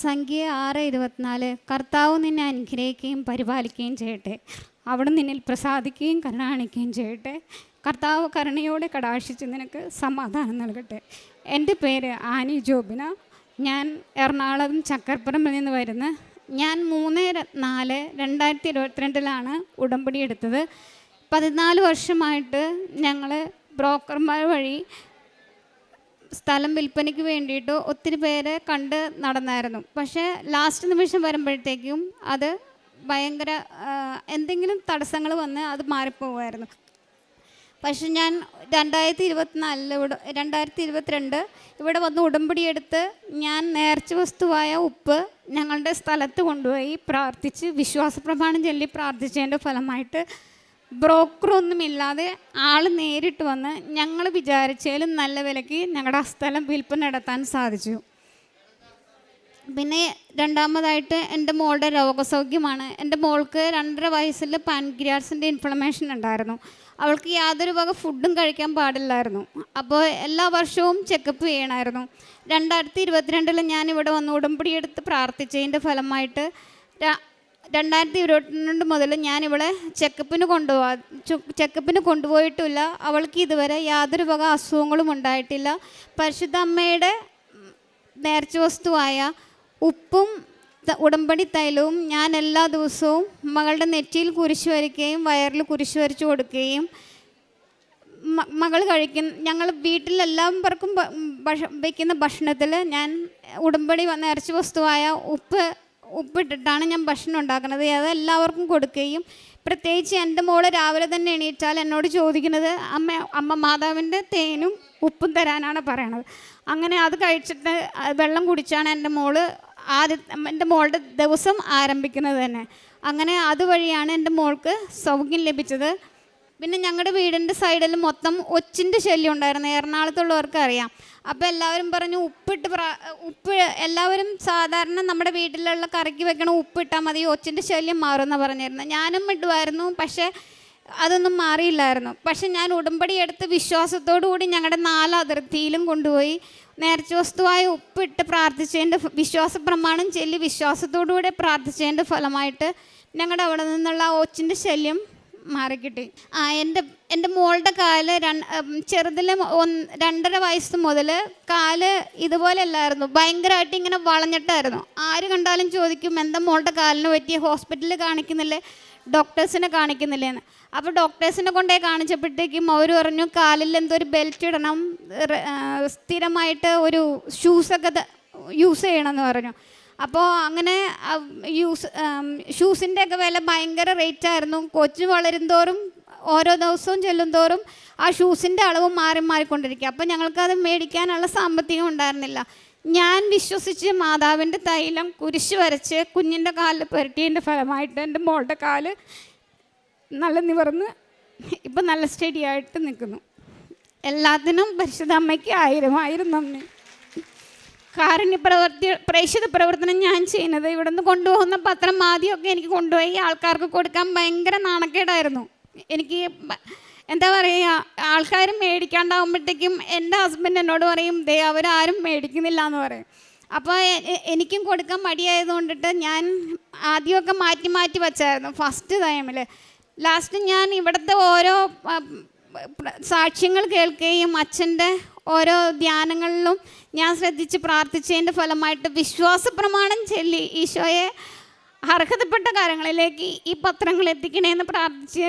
സംഖ്യ ആറ് ഇരുപത്തിനാല് കർത്താവ് നിന്നെ അനുഗ്രഹിക്കുകയും പരിപാലിക്കുകയും ചെയ്യട്ടെ. അവിടെ നിന്നിൽ പ്രസാദിക്കുകയും കരുണാണിക്കുകയും ചെയ്യട്ടെ. കർത്താവ് കരുണയോടെ കടാക്ഷിച്ച് നിനക്ക് സമാധാനം നൽകട്ടെ. എന്റെ പേര് ആനി ജോബിന. ഞാൻ എറണാകുളം ചക്കർപ്പുറമിൽ നിന്ന് വരുന്ന. ഞാൻ മൂന്ന് നാല് രണ്ടായിരത്തി ഇരുപത്തിരണ്ടിലാണ് ഉടമ്പടി എടുത്തത്. പതിനാല് വർഷമായിട്ട് ഞങ്ങൾ ബ്രോക്കർമാർ വഴി സ്ഥലം വിൽപ്പനയ്ക്ക് വേണ്ടിയിട്ട് ഒത്തിരി പേരെ കണ്ട് നടന്നായിരുന്നു. പക്ഷേ ലാസ്റ്റ് നിമിഷം വരുമ്പോഴത്തേക്കും അത് ഭയങ്കര എന്തെങ്കിലും തടസ്സങ്ങൾ വന്ന് അത് മാറിപ്പോവുമായിരുന്നു. പക്ഷെ ഞാൻ രണ്ടായിരത്തി ഇരുപത്തിനാലിൽ ഇവിടെ രണ്ടായിരത്തി ഇരുപത്തിരണ്ട് ഇവിടെ വന്ന് ഉടമ്പടി എടുത്ത് ഞാൻ നേർച്ച വസ്തുവായ ഉപ്പ് ഞങ്ങളുടെ സ്ഥലത്ത് കൊണ്ടുപോയി പ്രാർത്ഥിച്ച് വിശ്വാസ പ്രമാണം ചൊല്ലി പ്രാർത്ഥിച്ചതിന്റെ ഫലമായിട്ട് ബ്രോക്കറൊന്നുമില്ലാതെ ആൾ നേരിട്ട് വന്ന് ഞങ്ങൾ വിചാരിച്ചാലും നല്ല വിലയ്ക്ക് ഞങ്ങളുടെ ആ സ്ഥലം വിൽപ്പന നടത്താൻ സാധിച്ചു. പിന്നെ രണ്ടാമതായിട്ട് എന്റെ മോളുടെ രോഗസൗഖ്യമാണ്. എന്റെ മോൾക്ക് രണ്ടര വയസ്സിൽ പാൻക്രിയാസിന്റെ ഇൻഫ്ലമേഷൻ ഉണ്ടായിരുന്നു. അവൾക്ക് യാതൊരു വക ഫുഡും കഴിക്കാൻ പാടില്ലായിരുന്നു. അപ്പോൾ എല്ലാ വർഷവും ചെക്കപ്പ് ചെയ്യണമായിരുന്നു രണ്ടായിരത്തി ഇരുപത്തിരണ്ടിൽ ഞാൻ ഇവിടെ വന്ന് ഉടമ്പടിയെടുത്ത് പ്രാർത്ഥിച്ചതിന്റെ ഫലമായിട്ട് രണ്ടായിരത്തി ഇരുപത്തിരണ്ട് മുതൽ ഞാൻ ഇവളെ ചെക്കപ്പിന് കൊണ്ടുപോകാ ചെക്കപ്പിന് കൊണ്ടുപോയിട്ടില്ല. അവൾക്ക് ഇതുവരെ യാതൊരു വക അസുഖങ്ങളും ഉണ്ടായിട്ടില്ല. പരിശുദ്ധ അമ്മയുടെ നേർച്ച വസ്തുവായ ഉപ്പും ഉടമ്പടി തൈലവും ഞാൻ എല്ലാ ദിവസവും മകളുടെ നെറ്റിയിൽ കുരിശ് വരയ്ക്കുകയും വയറിൽ കുരിശ് വരച്ചു കൊടുക്കുകയും മകൾ കഴിക്കുന്ന ഞങ്ങൾ വീട്ടിലെല്ലാം പേർക്കും ഭക്ഷ വയ്ക്കുന്ന ഭക്ഷണത്തിൽ ഞാൻ ഉടമ്പടി നേർച്ച വസ്തുവായ ഉപ്പ് ഉപ്പിട്ടിട്ടാണ് ഞാൻ ഭക്ഷണം ഉണ്ടാക്കുന്നത്. അത് എല്ലാവർക്കും കൊടുക്കുകയും പ്രത്യേകിച്ച് എന്റെ മോൾ രാവിലെ തന്നെ എണീറ്റാൽ എന്നോട് ചോദിക്കുന്നത് അമ്മ അമ്മ മാതാവിന്റെ തേനും ഉപ്പും തരാനാണ് പറയണത്. അങ്ങനെ അത് കഴിച്ചിട്ട് വെള്ളം കുടിച്ചാണ് എന്റെ മോൾ ആദ്യ എന്റെ മോളുടെ ദിവസം ആരംഭിക്കുന്നത് തന്നെ. അങ്ങനെ അതുവഴിയാണ് എന്റെ മോൾക്ക് സൗഖ്യം ലഭിച്ചത്. പിന്നെ ഞങ്ങളുടെ വീടിന്റെ സൈഡിൽ മൊത്തം ഒച്ചിന്റെ ശല്യം ഉണ്ടായിരുന്നു. എറണാകുളത്തുള്ളവർക്ക് അറിയാം. അപ്പോൾ എല്ലാവരും പറഞ്ഞു ഉപ്പിട്ട് പ്രാ ഉപ്പ് എല്ലാവരും സാധാരണ നമ്മുടെ വീട്ടിലുള്ള കറിക്ക് വെക്കണ ഉപ്പിട്ടാൽ മതി ഒച്ചിന്റെ ശല്യം മാറുമെന്ന് പറഞ്ഞിരുന്നു. ഞാനും ഇടുമായിരുന്നു പക്ഷേ അതൊന്നും മാറിയില്ലായിരുന്നു. പക്ഷെ ഞാൻ ഉടമ്പടി എടുത്ത് വിശ്വാസത്തോടു കൂടി ഞങ്ങളുടെ നാല് അതിർത്തിയിലും കൊണ്ടുപോയി നേർച്ച വസ്തുവായ ഉപ്പിട്ട് പ്രാർത്ഥിച്ചതിന്റെ വിശ്വാസ പ്രമാണം ചൊല്ലി വിശ്വാസത്തോടു കൂടി പ്രാർത്ഥിച്ചതിന്റെ ഫലമായിട്ട് ഞങ്ങളുടെ അവിടെ നിന്നുള്ള ഒച്ചിന്റെ ശല്യം മാറിക്കിട്ടി. ആ എന്റെ എന്റെ മോളുടെ കാൽ ചെറുതിൽ ഒന്ന് രണ്ടര വയസ്സ് മുതൽ കാൽ ഇതുപോലെ അല്ലായിരുന്നു ഭയങ്കരമായിട്ട് ഇങ്ങനെ വളഞ്ഞിട്ടായിരുന്നു. ആര് കണ്ടാലും ചോദിക്കും എന്താ മോളുടെ കാലിന് പറ്റി ഹോസ്പിറ്റലിൽ കാണിക്കുന്നില്ലേ? ഡോക്ടേഴ്സിനെ കാണിക്കുന്നില്ലേന്ന്. അപ്പോൾ ഡോക്ടേഴ്സിനെ കൊണ്ടേ കാണിച്ചപ്പോഴത്തേക്കും അവർ പറഞ്ഞു കാലിൽ എന്തോ ഒരു ബെൽറ്റ് ഇടണം സ്ഥിരമായിട്ട് ഒരു ഷൂസൊക്കെ യൂസ് ചെയ്യണമെന്ന് പറഞ്ഞു. അപ്പോൾ അങ്ങനെ യൂസ് ഷൂസിന്റെ ഒക്കെ വില ഭയങ്കര റേറ്റ് ആയിരുന്നു കൊച്ചു വളരുംതോറും ഓരോ ദിവസവും ചെല്ലുംതോറും ആ ഷൂസിന്റെ അളവ് മാറി മാറിക്കൊണ്ടിരിക്കുക. അപ്പോൾ ഞങ്ങൾക്കത് മേടിക്കാനുള്ള സാമ്പത്തികം ഉണ്ടായിരുന്നില്ല. ഞാൻ വിശ്വസിച്ച് മാതാവിന്റെ തൈലം കുരിശ് വരച്ച് കുഞ്ഞിന്റെ കാലിൽ പുരട്ടിയതിന്റെ ഫലമായിട്ട് എന്റെ മോളുടെ കാൽ നല്ല നിവർന്ന് ഇപ്പം നല്ല സ്റ്റഡി ആയിട്ട് നിൽക്കുന്നു. എല്ലാത്തിനും പരിശുദ്ധ അമ്മയ്ക്ക് ആയിരം ആയിരം നന്ദി. കാരുണ്യ പ്രവർത്തി പ്രേക്ഷിത പ്രവർത്തനം ഞാൻ ചെയ്യുന്നത് ഇവിടെ നിന്ന് കൊണ്ടുപോകുന്ന പത്രം ആദ്യമൊക്കെ എനിക്ക് കൊണ്ടുപോയി ആൾക്കാർക്ക് കൊടുക്കാൻ ഭയങ്കര നാണക്കേടായിരുന്നു. എനിക്ക് എന്താ പറയുക ആൾക്കാർ മേടിക്കാണ്ടാവുമ്പോഴത്തേക്കും എന്റെ ഹസ്ബൻഡ് എന്നോട് പറയും ദേ അവരാരും മേടിക്കുന്നില്ല എന്ന് പറയും അപ്പോൾ എനിക്കും കൊടുക്കാൻ മടിയായത് കൊണ്ടിട്ട് ഞാൻ ആദ്യമൊക്കെ മാറ്റി മാറ്റി വച്ചായിരുന്നു ഫസ്റ്റ് ടൈമിൽ ലാസ്റ്റ് ഞാൻ ഇവിടുത്തെ ഓരോ സാക്ഷ്യങ്ങൾ കേൾക്കുകയും അച്ഛന്റെ ഓരോ ധ്യാനങ്ങളിലും ഞാൻ ശ്രദ്ധിച്ച് പ്രാർത്ഥിച്ചതിന്റെ ഫലമായിട്ട് വിശ്വാസ പ്രമാണം ചൊല്ലി ഈശോയെ അർഹതപ്പെട്ട കാര്യങ്ങളിലേക്ക് ഈ പത്രങ്ങൾ എത്തിക്കണേന്ന് പ്രാർത്ഥിച്ച്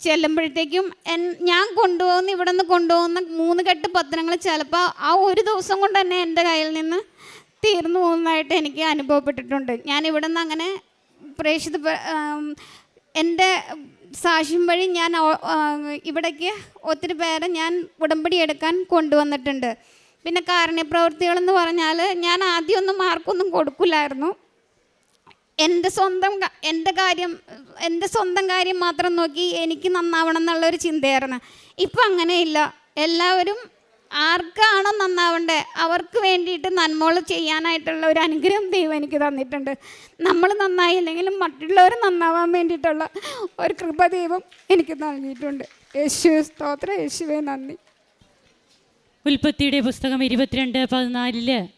ചെല്ലുമ്പോഴത്തേക്കും എൻ ഞാൻ കൊണ്ടുപോകുന്ന ഇവിടെ നിന്ന് കൊണ്ടുപോകുന്ന മൂന്ന് കെട്ട് പത്രങ്ങൾ ചിലപ്പോൾ ആ ഒരു ദിവസം കൊണ്ട് തന്നെ എന്റെ കയ്യിൽ നിന്ന് തീർന്നു പോകുന്നതായിട്ട് എനിക്ക് അനുഭവപ്പെട്ടിട്ടുണ്ട്. ഞാൻ ഇവിടെ നിന്ന് അങ്ങനെ പ്രേക്ഷിത എന്റെ സാക്ഷ്യം വഴി ഞാൻ ഇവിടേക്ക് ഒത്തിരി പേരെ ഞാൻ ഉടമ്പടി എടുക്കാൻ കൊണ്ടുവന്നിട്ടുണ്ട്. പിന്നെ കാരുണ്യപ്രവൃത്തികളെന്ന് പറഞ്ഞാൽ ഞാൻ ആദ്യമൊന്നും ആർക്കൊന്നും കൊടുക്കില്ലായിരുന്നു. എന്റെ സ്വന്തം എന്റെ കാര്യം എന്റെ സ്വന്തം കാര്യം മാത്രം നോക്കി എനിക്ക് നന്നാവണം എന്നുള്ളൊരു ചിന്തയായിരുന്നു. ഇപ്പം അങ്ങനെയില്ല. എല്ലാവരും ആർക്കാണോ നന്നാവണ്ടേ? അവർക്ക് വേണ്ടിയിട്ട് നന്മകൾ ചെയ്യാനായിട്ടുള്ള ഒരു അനുഗ്രഹം ദൈവം എനിക്ക് തന്നിട്ടുണ്ട്. നമ്മൾ നന്നായി നന്നായില്ലെങ്കിലും മറ്റുള്ളവർ നന്നാവാൻ വേണ്ടിയിട്ടുള്ള ഒരു കൃപ ദൈവം എനിക്ക് നൽകിയിട്ടുണ്ട്. യേശു സ്തോത്ര. യേശുവേ നന്ദി. ഉൽപ്പത്തിയുടെ പുസ്തകം ഇരുപത്തിരണ്ട് പതിനാലിൽ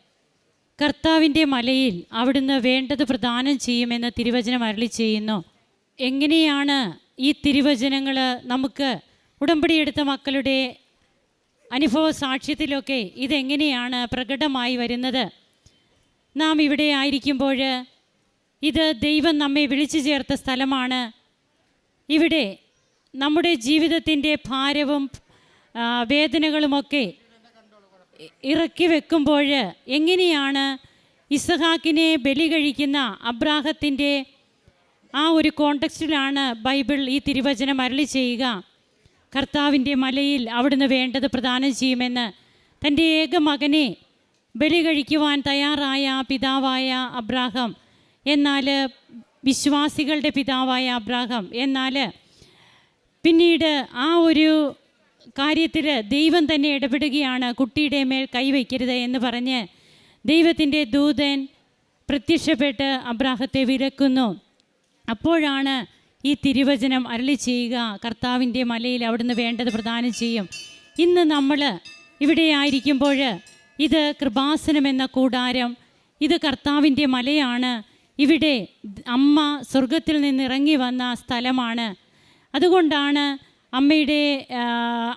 കർത്താവിന്റെ മലയിൽ അവിടുന്ന് വേണ്ടത് പ്രദാനം ചെയ്യുമെന്ന് തിരുവചനം അരളി ചെയ്യുന്നു. എങ്ങനെയാണ് ഈ തിരുവചനങ്ങൾ നമുക്ക് ഉടമ്പടിയെടുത്ത മക്കളുടെ അനുഭവ സാക്ഷ്യത്തിലൊക്കെ ഇതെങ്ങനെയാണ് പ്രകടമായി വരുന്നത്? നാം ഇവിടെ ആയിരിക്കുമ്പോൾ ഇത് ദൈവം നമ്മെ വിളിച്ചു ചേർത്ത സ്ഥലമാണ്. ഇവിടെ നമ്മുടെ ജീവിതത്തിന്റെ ഭാരവും വേദനകളുമൊക്കെ ഇറക്കി വെക്കുമ്പോൾ എങ്ങനെയാണ് ഇസഹാക്കിനെ ബലി കഴിക്കുന്ന അബ്രാഹത്തിന്റെ ആ ഒരു കോണ്ടക്സ്റ്റിലാണ് ബൈബിൾ ഈ തിരുവചനം അരളി ചെയ്യുക. കർത്താവിന്റെ മലയിൽ അവിടുന്ന് വേണ്ടത് പ്രദാനം ചെയ്യുമെന്ന് തന്റെ ഏക മകനെ ബലി കഴിക്കുവാൻ തയ്യാറായ പിതാവായ അബ്രാഹം എന്നാൽ വിശ്വാസികളുടെ പിതാവായ അബ്രാഹം എന്നാൽ പിന്നീട് ആ ഒരു കാര്യത്തിൽ ദൈവം തന്നെ ഇടപെടുകയാണ് കുട്ടിയുടെ മേൽ കൈവയ്ക്കരുത് എന്ന് പറഞ്ഞ് ദൈവത്തിന്റെ ദൂതൻ പ്രത്യക്ഷപ്പെട്ട് അബ്രാഹത്തെ വിലക്കുന്നു. അപ്പോഴാണ് ഈ തിരുവചനം അരളി ചെയ്യുക കർത്താവിന്റെ മലയിൽ അവിടുന്ന് വേണ്ടത് പ്രദാനം ചെയ്യും. ഇന്ന് നമ്മൾ ഇവിടെ ആയിരിക്കുമ്പോൾ ഇത് കൃപാസനം എന്ന കൂടാരം ഇത് കർത്താവിന്റെ മലയാണ്. ഇവിടെ അമ്മ സ്വർഗത്തിൽ നിന്ന് ഇറങ്ങി വന്ന സ്ഥലമാണ്. അതുകൊണ്ടാണ് അമ്മയുടെ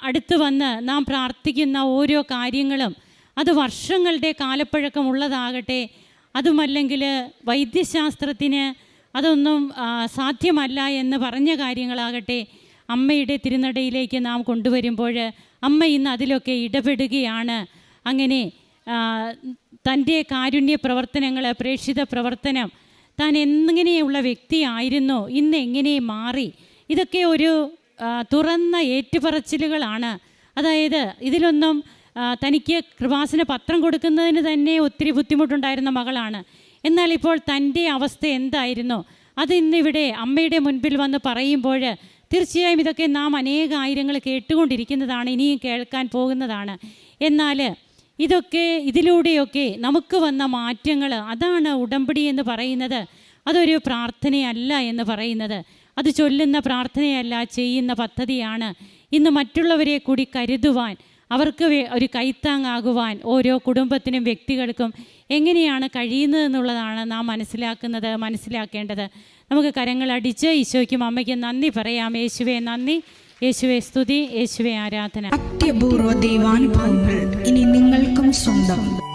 അടുത്ത് വന്ന് നാം പ്രാർത്ഥിക്കുന്ന ഓരോ കാര്യങ്ങളും. അത് വർഷങ്ങളുടെ കാലപ്പഴക്കമുള്ളതാകട്ടെ അതുമല്ലെങ്കിൽ വൈദ്യശാസ്ത്രത്തിന് അതൊന്നും സാധ്യമല്ല എന്ന് പറഞ്ഞ കാര്യങ്ങളാകട്ടെ അമ്മയുടെ തിരുനടയിലേക്ക് നാം കൊണ്ടുവരുമ്പോൾ അമ്മ ഇന്ന് അതിലൊക്കെ ഇടപെടുകയാണ്. അങ്ങനെ തന്റെ കാരുണ്യ പ്രവർത്തനങ്ങൾ പ്രേക്ഷിത പ്രവർത്തനം താൻ എങ്ങനെയുള്ള വ്യക്തിയായിരുന്നു ഇന്ന് എങ്ങനെ മാറി ഇതൊക്കെ ഒരു തുറന്ന ഏറ്റുപറച്ചിലുകളാണ്. അതായത് ഇതിലൊന്നും തനിക്ക് കൃപാസന പത്രം കൊടുക്കുന്നതിന് തന്നെ ഒത്തിരി ബുദ്ധിമുട്ടുണ്ടായിരുന്ന മകളാണ്. എന്നാൽ ഇപ്പോൾ തന്റെ അവസ്ഥ എന്തായിരുന്നു? അത് ഇന്നിവിടെ അമ്മയുടെ മുൻപിൽ വന്ന് പറയുമ്പോൾ തീർച്ചയായും ഇതൊക്കെ നാം അനേക ആയിരങ്ങൾ കേട്ടുകൊണ്ടിരിക്കുന്നതാണ് ഇനിയും കേൾക്കാൻ പോകുന്നതാണ്. എന്നാൽ ഇതൊക്കെ ഇതിലൂടെയൊക്കെ നമുക്ക് വന്ന മാറ്റങ്ങൾ അതാണ് ഉടമ്പടി എന്ന് പറയുന്നത്. അതൊരു പ്രാർത്ഥനയല്ല എന്ന് പറയുന്നത്. അത് ചൊല്ലുന്ന പ്രാർത്ഥനയല്ല ചെയ്യുന്ന പദ്ധതിയാണ്. ഇന്ന് മറ്റുള്ളവരെ കൂടി കരുതുവാൻ അവർക്ക് ഒരു കൈത്താങ്ങാകുവാൻ ഓരോ കുടുംബത്തിനും വ്യക്തികൾക്കും എങ്ങനെയാണ് കഴിയുന്നതെന്നുള്ളതാണ് നാം മനസ്സിലാക്കുന്നത് മനസ്സിലാക്കേണ്ടത്. നമുക്ക് കരങ്ങളടിച്ച് ഈശോയ്ക്കും അമ്മയ്ക്കും നന്ദി പറയാം. യേശുവെ നന്ദി. യേശുവെ സ്തുതി. യേശുവെ ആരാധന. അത്യപൂർവ ദൈവാനുഭവങ്ങൾ ഇനി നിങ്ങൾക്കും സ്വന്തം.